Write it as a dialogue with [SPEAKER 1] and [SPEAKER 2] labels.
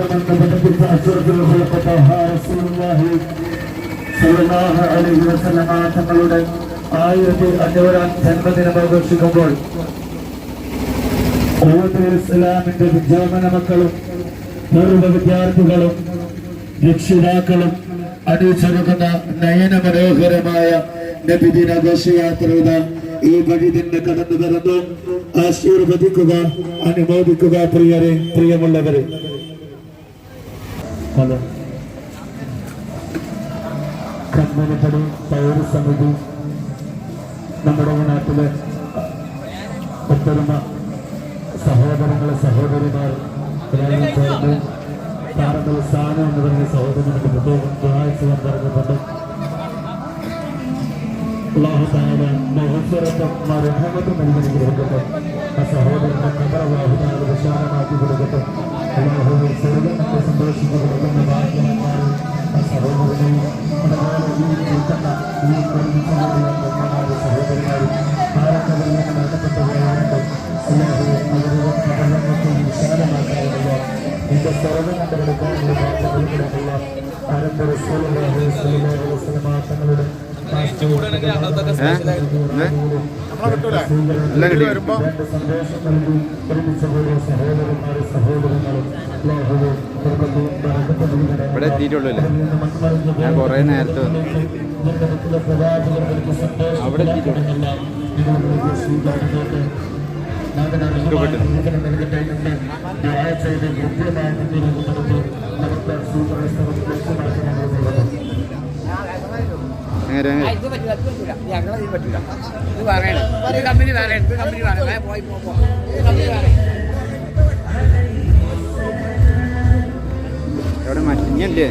[SPEAKER 1] അസുരത്തിൽ സല്ലല്ലാഹു അലൈഹി വസല്ലമ തങ്ങളുടെ ആയിരത്തി അഞ്ഞൂറാം ജന്മദിനം ആഘോഷിക്കുമ്പോൾ ഇസ്ലാമിന്റെ വിദ്യാപന മക്കളും പൂർവ വിദ്യാർത്ഥികളും രക്ഷിതാക്കളും അണിച്ചൊരുക്കുന്ന നയന മനോഹരമായ നബിദിന ഘോഷയാത്രയുടെ ഈ വഴി തന്നെ കടന്നു വരുന്നു. ആശീർവദിക്കുക അനുമോദിക്കുക പ്രിയരെ പ്രിയമുള്ളവരെ. ഹലോ കമ്പനിപ്പടി പൗരസമിതി നമ്മുടെ ഈ നാട്ടിലെ ഒത്തൊരുമ സഹോദരങ്ങളെ സഹോദരിമാർ എല്ലാവരും ചേർന്ന് താരങ്ങൾ സ്ഥാനം എന്ന് പറഞ്ഞ സഹോദരങ്ങൾക്ക് പ്രത്യേകം ദുരാഴ്ച പറഞ്ഞിട്ടുണ്ട്. അള്ളാഹു താല മഹസ്വരത്തും മരഹമത്തും ആ സഹോദരന്റെ ഭാഗ്യമാർ ആ സഹോദരനെയും നിൽക്കുന്ന ഈ കുടുംബങ്ങളുടെ സഹോദരന്മാരും ആരൊക്കെ മരണപ്പെട്ടവരുണ്ട് അള്ളാഹു അവരുടെ കബറിനൊക്കെ വിശാലമാക്കാനുള്ള എന്റെ സർവം കണ്ടെടുക്കാനുള്ള ഭാഗ്യങ്ങളുള്ള ആരംഭ തങ്ങളുടെ
[SPEAKER 2] എല്ലാം കിട്ടി ഇവിടെ എത്തിയിട്ടുള്ളൂ അല്ലേ ഞാൻ കുറേ നേരത്തെ വന്നു. അവിടെ എത്തിയിട്ടുള്ളൂ. എങ്ങനെ
[SPEAKER 3] പറയണം.
[SPEAKER 2] എവിടെ
[SPEAKER 3] മറ്റേ